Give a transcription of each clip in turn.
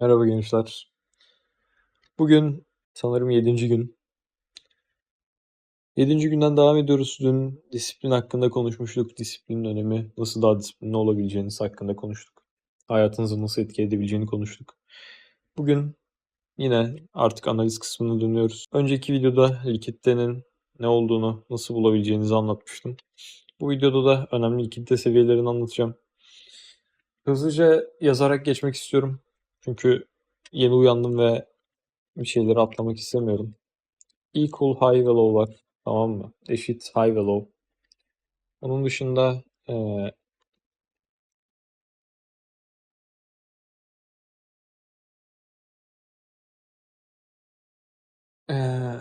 Merhaba gençler. Bugün sanırım 7. gün. 7. günden devam ediyoruz. Dün disiplin hakkında konuşmuştuk. Disiplinin önemi, nasıl daha disiplinli olabileceğiniz hakkında konuştuk. Hayatınızı nasıl etki edebileceğini konuştuk. Bugün yine artık analiz kısmına dönüyoruz. Önceki videoda likiditenin ne olduğunu, nasıl bulabileceğinizi anlatmıştım. Bu videoda da önemli likidite seviyelerini anlatacağım. Hızlıca yazarak geçmek istiyorum. Çünkü yeni uyandım ve bir şeyleri atlamak istemiyorum. Equal high ve low var. Tamam mı? Eşit high ve low. Onun dışında eee eee,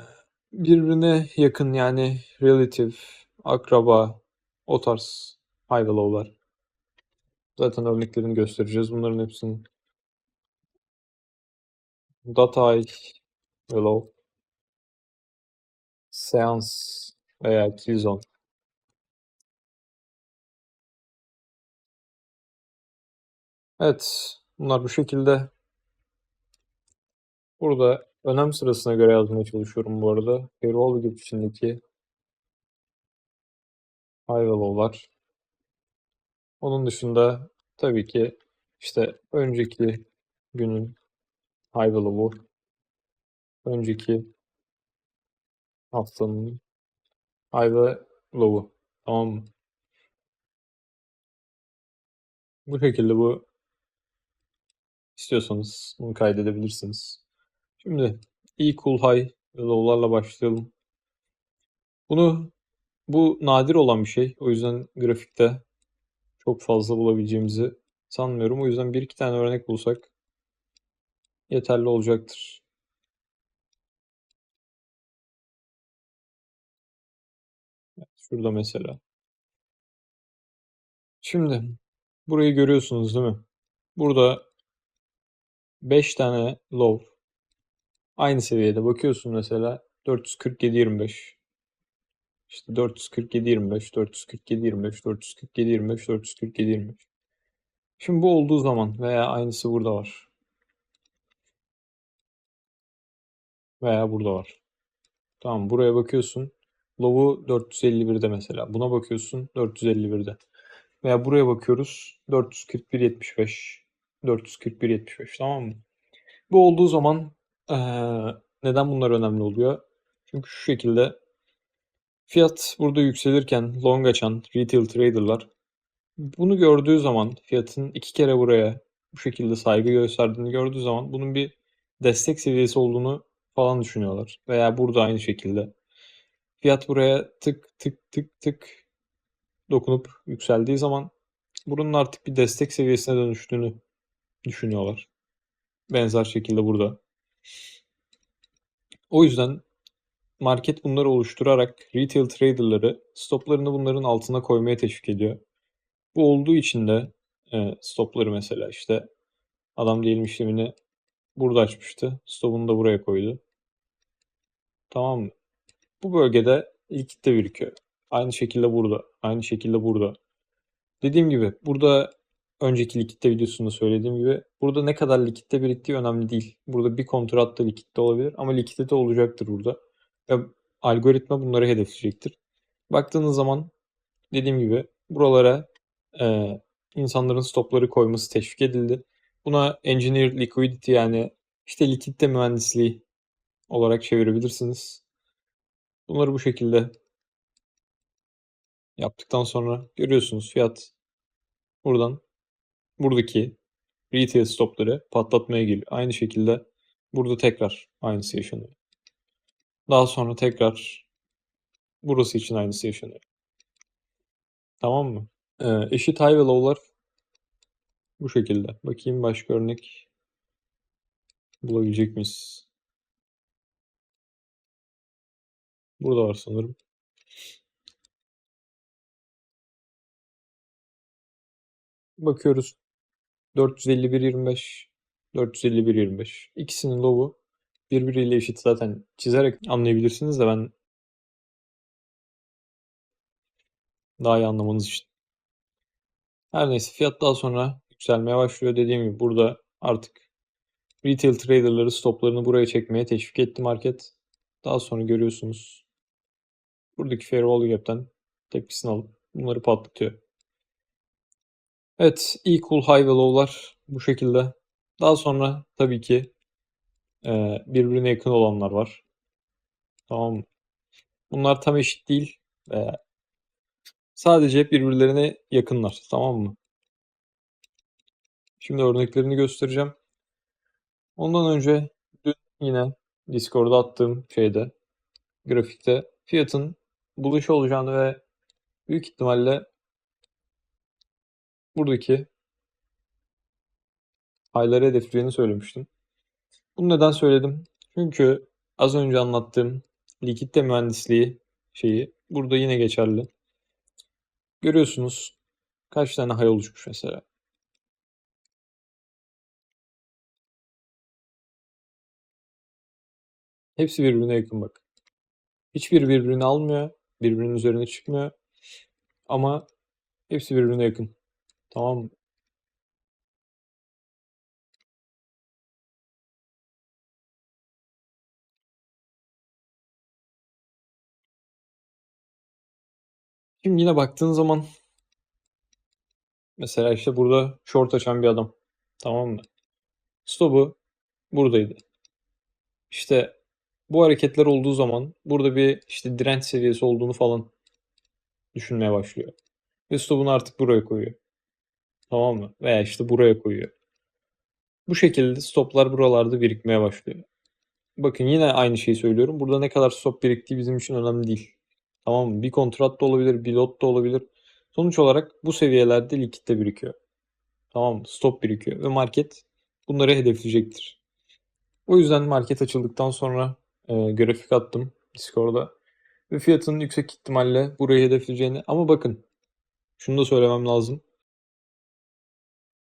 birbirine yakın yani relative, akraba, o tarz high ve low'lar. Zaten örneklerini göstereceğiz bunların hepsinin. Data high ve low. Seans veya killzone. Evet, bunlar bu şekilde. Burada önem sırasına göre yazmaya çalışıyorum bu arada. Payroll gibi içindeki high ve low'lar. Onun dışında tabii ki işte önceki günün high low'u, önceki haftanın high low'u. Tamam mı? Bu şekilde bu istiyorsanız bunu kaydedebilirsiniz. Şimdi equal high ve low'larla başlayalım. Bunu bu nadir olan bir şey. O yüzden grafikte çok fazla bulabileceğimizi sanmıyorum. O yüzden bir iki tane örnek bulsak yeterli olacaktır. Şurada mesela. Şimdi burayı görüyorsunuz değil mi? Burada 5 tane low aynı seviyede bakıyorsun mesela 447 25 işte 447 25 447 25 447 25 447 25 Şimdi bu olduğu zaman veya aynısı burada var. Veya burada var. Tamam buraya bakıyorsun. Low'u 451'de mesela. Buna bakıyorsun 451'de. Veya buraya bakıyoruz 441 75. 441 75 tamam mı? Bu olduğu zaman ee, neden bunlar önemli oluyor? Çünkü şu şekilde fiyat burada yükselirken long açan retail trader'lar bunu gördüğü zaman fiyatın iki kere buraya bu şekilde saygı gösterdiğini gördüğü zaman bunun bir destek seviyesi olduğunu falan düşünüyorlar. Veya burada aynı şekilde. Fiyat buraya tık tık tık tık dokunup yükseldiği zaman bunun artık bir destek seviyesine dönüştüğünü düşünüyorlar. Benzer şekilde burada. O yüzden market bunları oluşturarak retail trader'ları stoplarını bunların altına koymaya teşvik ediyor. Bu olduğu için de e, stopları mesela işte adam diyelim işlemini burada açmıştı. Stopunu da buraya koydu. Tamam mı? Bu bölgede likitte birikiyor. Aynı şekilde burada. Aynı şekilde burada. Dediğim gibi burada önceki likitte videosunda söylediğim gibi burada ne kadar likitte biriktiği önemli değil. Burada bir kontratta likitte olabilir ama likitte de olacaktır burada. Ve algoritma bunları hedefleyecektir. Baktığınız zaman dediğim gibi buralara e, insanların stopları koyması teşvik edildi. Buna engineer liquidity yani işte likitte mühendisliği olarak çevirebilirsiniz. Bunları bu şekilde yaptıktan sonra görüyorsunuz fiyat buradan buradaki retail stopları patlatmaya geliyor. Aynı şekilde burada tekrar aynısı yaşanıyor. Daha sonra tekrar burası için aynısı yaşanıyor. Tamam mı? Ee, eşit high ve low'lar bu şekilde. Bakayım başka örnek bulabilecek miyiz? Burada var sanırım. Bakıyoruz. 451.25 451.25 İkisinin birbiriyle eşit zaten çizerek anlayabilirsiniz de ben daha iyi anlamanız için. Her neyse fiyat daha sonra yükselmeye başlıyor. Dediğim gibi burada Artık retail traderları stoplarını buraya çekmeye teşvik etti market. Daha sonra görüyorsunuz buradaki fair value gap'ten tepkisini alıp bunları patlatıyor. Evet, equal high ve low'lar bu şekilde. Daha sonra tabii ki e, birbirine yakın olanlar var. Tamam? Bunlar tam eşit değil. E, sadece birbirlerine yakınlar. Tamam mı? Şimdi örneklerini göstereceğim. Ondan önce dün yine Discord'da attığım şeyde grafikte fiyatın buluş olacağını ve büyük ihtimalle buradaki high'ları hedefleyeceğini söylemiştim. Bunu neden söyledim? Çünkü az önce anlattığım likitte mühendisliği şeyi burada yine geçerli. Görüyorsunuz kaç tane high oluşmuş mesela. Hepsi birbirine yakın bak. Hiçbir birbirini almıyor. Birbirinin üzerine çıkmıyor. Ama hepsi birbirine yakın. Tamam mı? Şimdi yine baktığın zaman mesela işte burada short açan bir adam. Tamam mı? Stop'u buradaydı. İşte bu hareketler olduğu zaman burada bir işte direnç seviyesi olduğunu falan düşünmeye başlıyor. Ve stop'unu artık buraya koyuyor. Tamam mı? Veya işte buraya koyuyor. Bu şekilde stoplar buralarda birikmeye başlıyor. Bakın yine aynı şeyi söylüyorum. Burada ne kadar stop biriktiği bizim için önemli değil. Tamam mı? Bir kontrat da olabilir, bir lot da olabilir. Sonuç olarak bu seviyelerde likitte birikiyor. Tamam mı? Stop birikiyor ve market bunları hedefleyecektir. O yüzden market açıldıktan sonra e, grafik attım Discord'da. Ve fiyatın yüksek ihtimalle burayı hedefleyeceğini ama bakın şunu da söylemem lazım.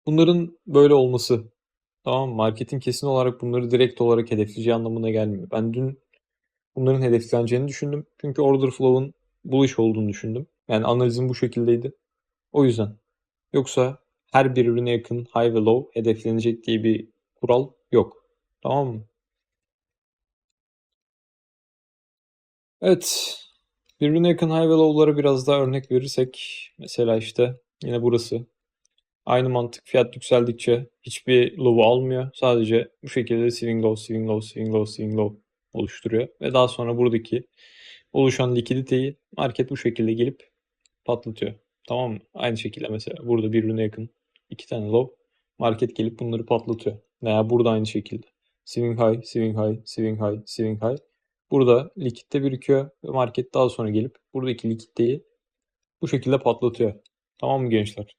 Bunların böyle olması tamam? Marketin kesin olarak bunları direkt olarak hedefleyeceği anlamına gelmiyor. Ben dün bunların hedefleneceğini düşündüm. Çünkü order flow'un bullish olduğunu düşündüm. Yani analizim bu şekildeydi. O yüzden. Yoksa her birbirine yakın high ve low hedeflenecek diye bir kural yok. Tamam mı? Evet. Birbirine yakın high ve low'lara biraz daha örnek verirsek mesela işte yine burası. Aynı mantık fiyat yükseldikçe hiçbir low'u almıyor. Sadece bu şekilde swing low, swing low, swing low, swing low oluşturuyor. Ve daha sonra buradaki oluşan likiditeyi market bu şekilde gelip patlatıyor. Tamam mı? Aynı şekilde mesela burada birbirine yakın iki tane low market gelip bunları patlatıyor. Veya burada aynı şekilde. Swing high, swing high, swing high, swing high. Burada likitte birikiyor ve market daha sonra gelip buradaki likiditeyi bu şekilde patlatıyor. Tamam mı gençler?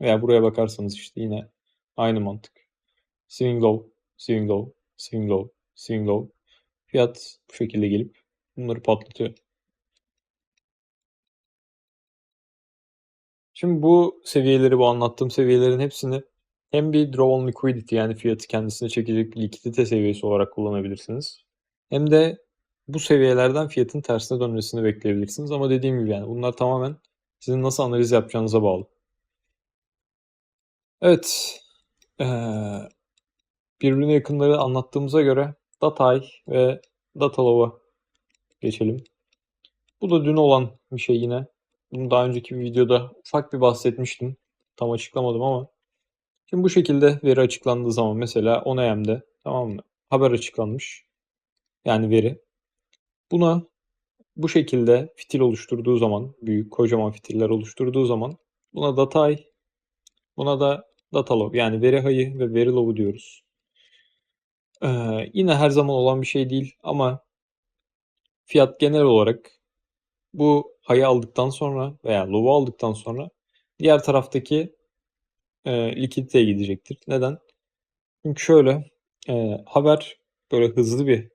Veya buraya bakarsanız işte yine aynı mantık. Swing low, swing low, swing low, swing low. Fiyat bu şekilde gelip bunları patlatıyor. Şimdi bu seviyeleri, bu anlattığım seviyelerin hepsini hem bir draw on liquidity yani fiyatı kendisine çekecek likidite seviyesi olarak kullanabilirsiniz. Hem de bu seviyelerden fiyatın tersine dönmesini bekleyebilirsiniz. Ama dediğim gibi yani bunlar tamamen sizin nasıl analiz yapacağınıza bağlı. Evet. Ee, birbirine yakınları anlattığımıza göre Datay ve Datalow'a geçelim. Bu da dün olan bir şey yine. Bunu daha önceki bir videoda ufak bir bahsetmiştim. Tam açıklamadım ama. Şimdi bu şekilde veri açıklandığı zaman mesela 10 AM'de tamam mı? Haber açıklanmış. Yani veri. Buna bu şekilde fitil oluşturduğu zaman, büyük kocaman fitiller oluşturduğu zaman buna datay, buna da datalog yani veri hayı ve veri logu diyoruz. Ee, yine her zaman olan bir şey değil ama fiyat genel olarak bu hayı aldıktan sonra veya log'u aldıktan sonra diğer taraftaki e, likiditeye gidecektir. Neden? Çünkü şöyle e, haber böyle hızlı bir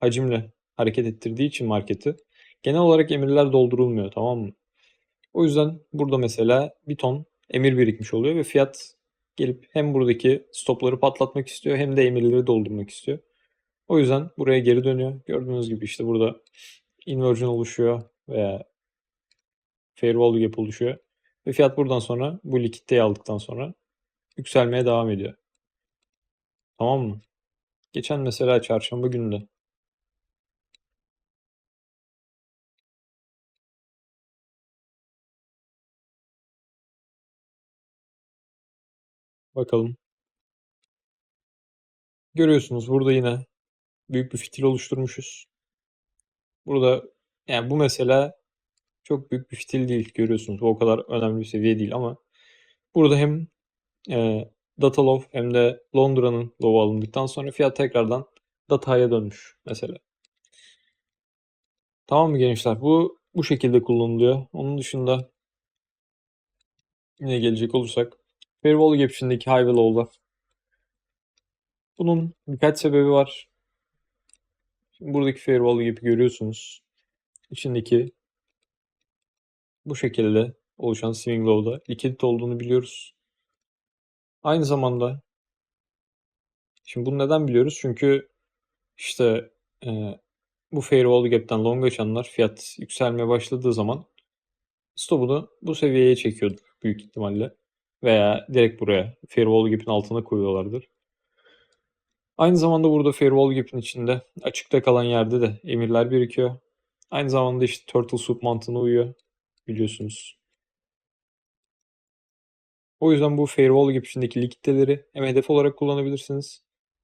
hacimle hareket ettirdiği için marketi genel olarak emirler doldurulmuyor tamam mı? O yüzden burada mesela bir ton emir birikmiş oluyor ve fiyat gelip hem buradaki stopları patlatmak istiyor hem de emirleri doldurmak istiyor. O yüzden buraya geri dönüyor. Gördüğünüz gibi işte burada inversion oluşuyor veya value gap oluşuyor. Ve fiyat buradan sonra bu likiditeyi aldıktan sonra yükselmeye devam ediyor. Tamam mı? Geçen mesela çarşamba günü bakalım. Görüyorsunuz burada yine büyük bir fitil oluşturmuşuz. Burada yani bu mesela çok büyük bir fitil değil görüyorsunuz. Bu o kadar önemli bir seviye değil ama burada hem e, data low hem de Londra'nın low alındıktan sonra fiyat tekrardan data'ya dönmüş mesela. Tamam mı gençler? Bu bu şekilde kullanılıyor. Onun dışında yine gelecek olursak Firewall Gap içindeki High ve Low'da bunun birkaç sebebi var. Şimdi buradaki Firewall Gap'i görüyorsunuz. İçindeki bu şekilde oluşan Swing Low'da likidite olduğunu biliyoruz. Aynı zamanda şimdi bunu neden biliyoruz? Çünkü işte e, bu Firewall Gap'ten long açanlar fiyat yükselmeye başladığı zaman stopunu bu seviyeye çekiyordur büyük ihtimalle. Veya direkt buraya Firewall Gap'in altına koyuyorlardır. Aynı zamanda burada Firewall Gap'in içinde açıkta kalan yerde de emirler birikiyor. Aynı zamanda işte Turtle Soup mantığına uyuyor biliyorsunuz. O yüzden bu Firewall Gap içindeki likiditeleri hem hedef olarak kullanabilirsiniz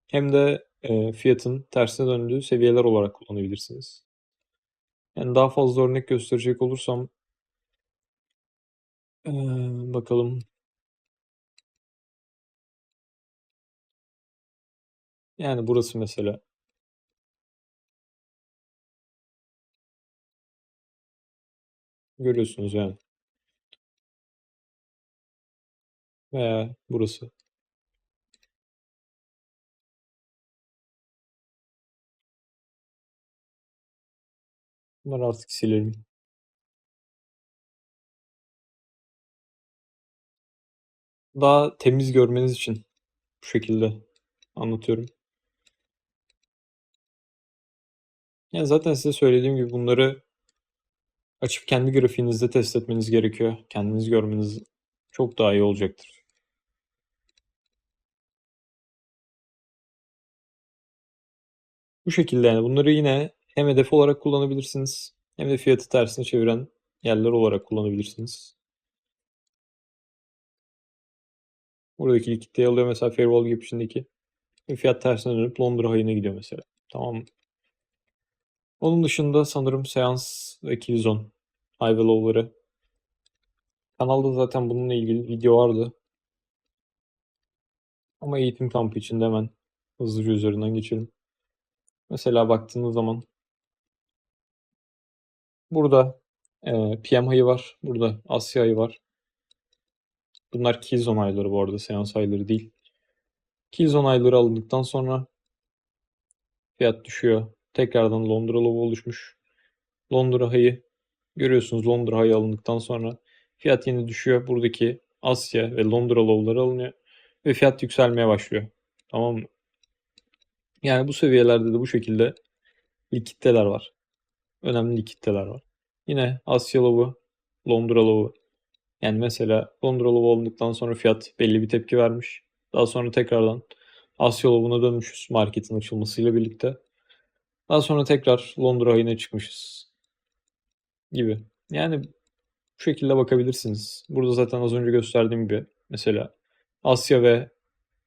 hem de e, fiyatın tersine döndüğü seviyeler olarak kullanabilirsiniz. Yani daha fazla örnek gösterecek olursam ee, bakalım. Yani burası mesela. Görüyorsunuz yani. Veya burası. Bunları artık silelim. Daha temiz görmeniz için bu şekilde anlatıyorum. Yani zaten size söylediğim gibi bunları açıp kendi grafiğinizde test etmeniz gerekiyor. Kendiniz görmeniz çok daha iyi olacaktır. Bu şekilde yani bunları yine hem hedef olarak kullanabilirsiniz hem de fiyatı tersine çeviren yerler olarak kullanabilirsiniz. Buradaki likiditeyi alıyor mesela Firewall Gap içindeki. Fiyat tersine dönüp Londra hayına gidiyor mesela. Tamam mı? Onun dışında sanırım seans ve Killzone high. Kanalda zaten bununla ilgili video vardı. Ama eğitim kampı içinde hemen hızlıca üzerinden geçelim. Mesela baktığınız zaman burada e, PM ayı var. Burada Asya ayı var. Bunlar Killzone ayları bu arada. Seans ayları değil. Killzone ayları alındıktan sonra fiyat düşüyor. Tekrardan Londra Low oluşmuş. Londra High'ı görüyorsunuz. Londra High alındıktan sonra fiyat yine düşüyor. Buradaki Asya ve Londra Low'ları alınıyor. Ve fiyat yükselmeye başlıyor. Tamam mı? Yani bu seviyelerde de bu şekilde likiditeler var. Önemli likiditeler var. Yine Asya Low'u, Londra Low'u. Yani mesela Londra Low alındıktan sonra fiyat belli bir tepki vermiş. Daha sonra tekrardan Asya Low'una dönmüşüz marketin açılmasıyla birlikte. Daha sonra tekrar Londra ayına çıkmışız gibi. Yani bu şekilde bakabilirsiniz. Burada zaten az önce gösterdiğim gibi mesela Asya ve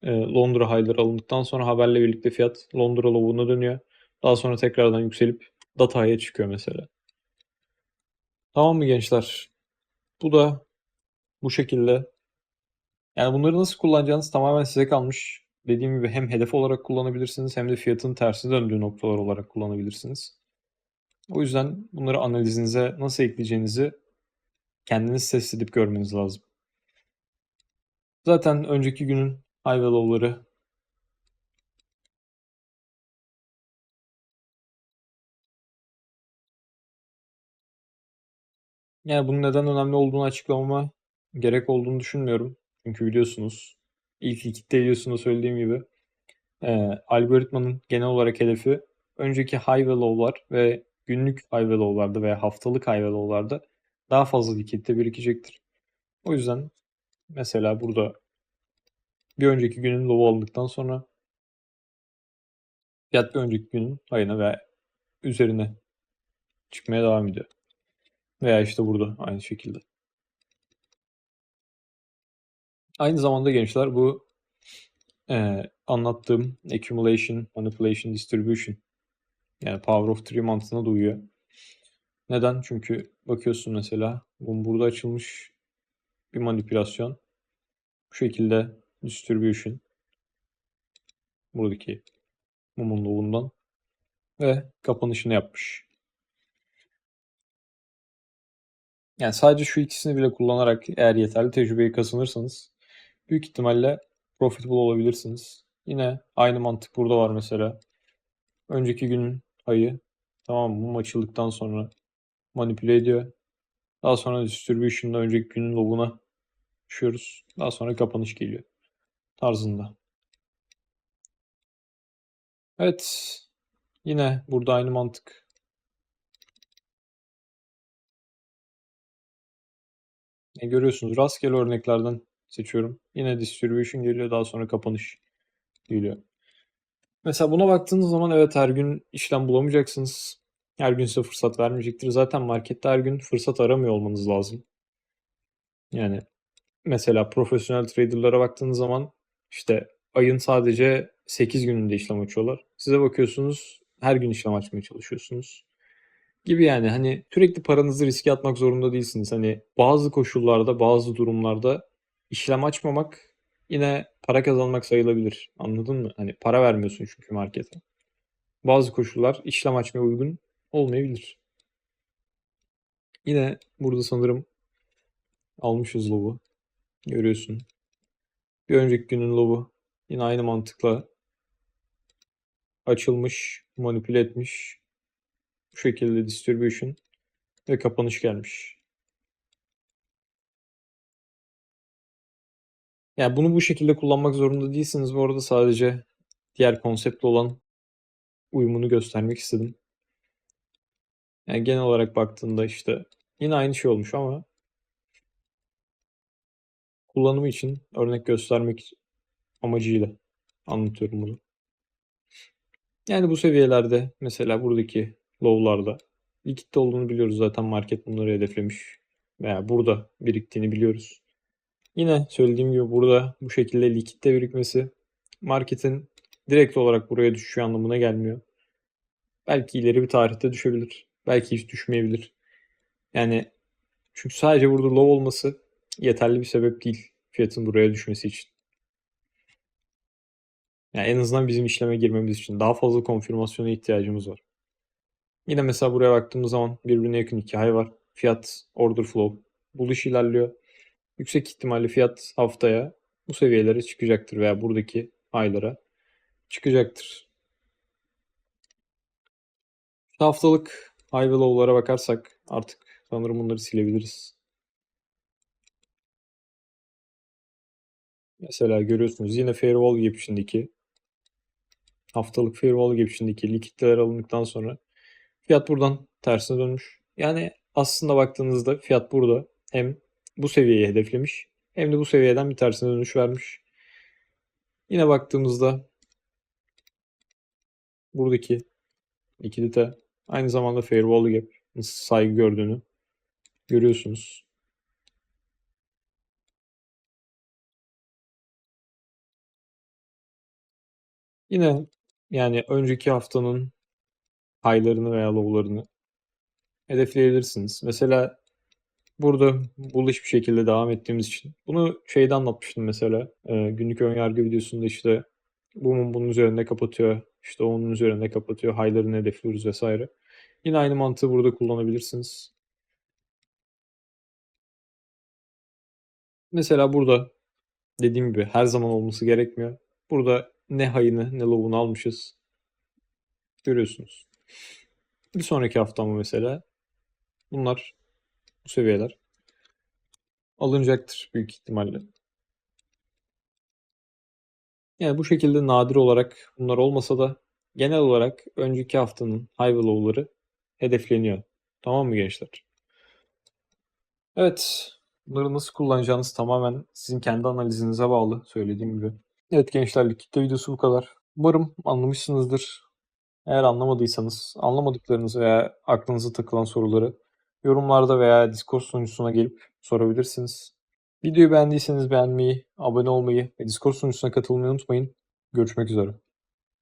e, Londra high'ları alındıktan sonra haberle birlikte fiyat Londra low'una dönüyor. Daha sonra tekrardan yükselip data high'e çıkıyor mesela. Tamam mı gençler? Bu da bu şekilde. Yani bunları nasıl kullanacağınız tamamen size kalmış. Dediğim gibi hem hedef olarak kullanabilirsiniz hem de fiyatın tersi döndüğü noktalar olarak kullanabilirsiniz. O yüzden bunları analizinize nasıl ekleyeceğinizi kendiniz test edip görmeniz lazım. Zaten önceki günün high low'ları yani bunun neden önemli olduğunu açıklamama gerek olduğunu düşünmüyorum. Çünkü biliyorsunuz ilk likitte videosunda söylediğim gibi e, algoritmanın genel olarak hedefi önceki high ve low'lar ve günlük high ve low'larda veya haftalık high ve low'larda daha fazla likitte birikecektir. O yüzden mesela burada bir önceki günün low aldıktan sonra Fiyat bir önceki günün payına ve üzerine çıkmaya devam ediyor. Veya işte burada aynı şekilde. Aynı zamanda gençler bu e, anlattığım accumulation, manipulation, distribution yani power of three mantığına da uyuyor. Neden? Çünkü bakıyorsun mesela bu burada açılmış bir manipülasyon. Bu şekilde distribution buradaki mumun loğundan ve kapanışını yapmış. Yani sadece şu ikisini bile kullanarak eğer yeterli tecrübeyi kazanırsanız büyük ihtimalle profitable olabilirsiniz. Yine aynı mantık burada var mesela. Önceki günün ayı tamam mı? Mum açıldıktan sonra manipüle ediyor. Daha sonra distribution'da önceki günün lobuna düşüyoruz. Daha sonra kapanış geliyor. Tarzında. Evet. Yine burada aynı mantık. E, görüyorsunuz rastgele örneklerden seçiyorum. Yine distribution geliyor. Daha sonra kapanış geliyor. Mesela buna baktığınız zaman evet her gün işlem bulamayacaksınız. Her gün size fırsat vermeyecektir. Zaten markette her gün fırsat aramıyor olmanız lazım. Yani mesela profesyonel traderlara baktığınız zaman işte ayın sadece 8 gününde işlem açıyorlar. Size bakıyorsunuz her gün işlem açmaya çalışıyorsunuz. Gibi yani hani sürekli paranızı riske atmak zorunda değilsiniz. Hani bazı koşullarda, bazı durumlarda işlem açmamak yine para kazanmak sayılabilir. Anladın mı? Hani para vermiyorsun çünkü markete. Bazı koşullar işlem açmaya uygun olmayabilir. Yine burada sanırım almışız lobu. Görüyorsun. Bir önceki günün lobu yine aynı mantıkla açılmış, manipüle etmiş. Bu şekilde distribution ve kapanış gelmiş. Yani bunu bu şekilde kullanmak zorunda değilsiniz. Bu arada sadece diğer konseptle olan uyumunu göstermek istedim. Yani genel olarak baktığında işte yine aynı şey olmuş ama kullanımı için örnek göstermek amacıyla anlatıyorum bunu. Yani bu seviyelerde mesela buradaki low'larda likitte olduğunu biliyoruz zaten market bunları hedeflemiş veya burada biriktiğini biliyoruz. Yine söylediğim gibi burada bu şekilde likitte birikmesi marketin direkt olarak buraya düşüşü anlamına gelmiyor. Belki ileri bir tarihte düşebilir. Belki hiç düşmeyebilir. Yani çünkü sadece burada low olması yeterli bir sebep değil fiyatın buraya düşmesi için. Yani en azından bizim işleme girmemiz için daha fazla konfirmasyona ihtiyacımız var. Yine mesela buraya baktığımız zaman birbirine yakın iki hay var. Fiyat, order flow, buluş ilerliyor. Yüksek ihtimalle fiyat haftaya bu seviyelere çıkacaktır veya buradaki aylara çıkacaktır. Haftalık high ve low'lara bakarsak artık sanırım bunları silebiliriz. Mesela görüyorsunuz yine Fairwall geçişindeki haftalık Fairwall geçişindeki likitler alındıktan sonra fiyat buradan tersine dönmüş. Yani aslında baktığınızda fiyat burada hem bu seviyeyi hedeflemiş hem de bu seviyeden bir tersine dönüş vermiş. Yine baktığımızda buradaki likidite aynı zamanda Fairwall gap saygı gördüğünü görüyorsunuz. Yine yani önceki haftanın high'larını veya low'larını hedefleyebilirsiniz. Mesela burada bullish bir şekilde devam ettiğimiz için. Bunu şeyde anlatmıştım mesela. E, günlük önyargı videosunda işte bu bunun üzerinde kapatıyor. İşte onun üzerinde kapatıyor. High'larını hedefliyoruz vesaire. Yine aynı mantığı burada kullanabilirsiniz. Mesela burada dediğim gibi her zaman olması gerekmiyor. Burada ne high'ını ne low'unu almışız. Görüyorsunuz. Bir sonraki hafta mı mesela bunlar bu seviyeler alınacaktır büyük ihtimalle. Yani bu şekilde nadir olarak bunlar olmasa da genel olarak önceki haftanın high low'ları hedefleniyor. Tamam mı gençler? Evet. Bunları nasıl kullanacağınız tamamen sizin kendi analizinize bağlı söylediğim gibi. Evet gençler likitte videosu bu kadar. Umarım anlamışsınızdır. Eğer anlamadıysanız, anlamadıklarınızı veya aklınıza takılan soruları yorumlarda veya Discord sunucusuna gelip sorabilirsiniz. Videoyu beğendiyseniz beğenmeyi, abone olmayı ve Discord sunucusuna katılmayı unutmayın. Görüşmek üzere.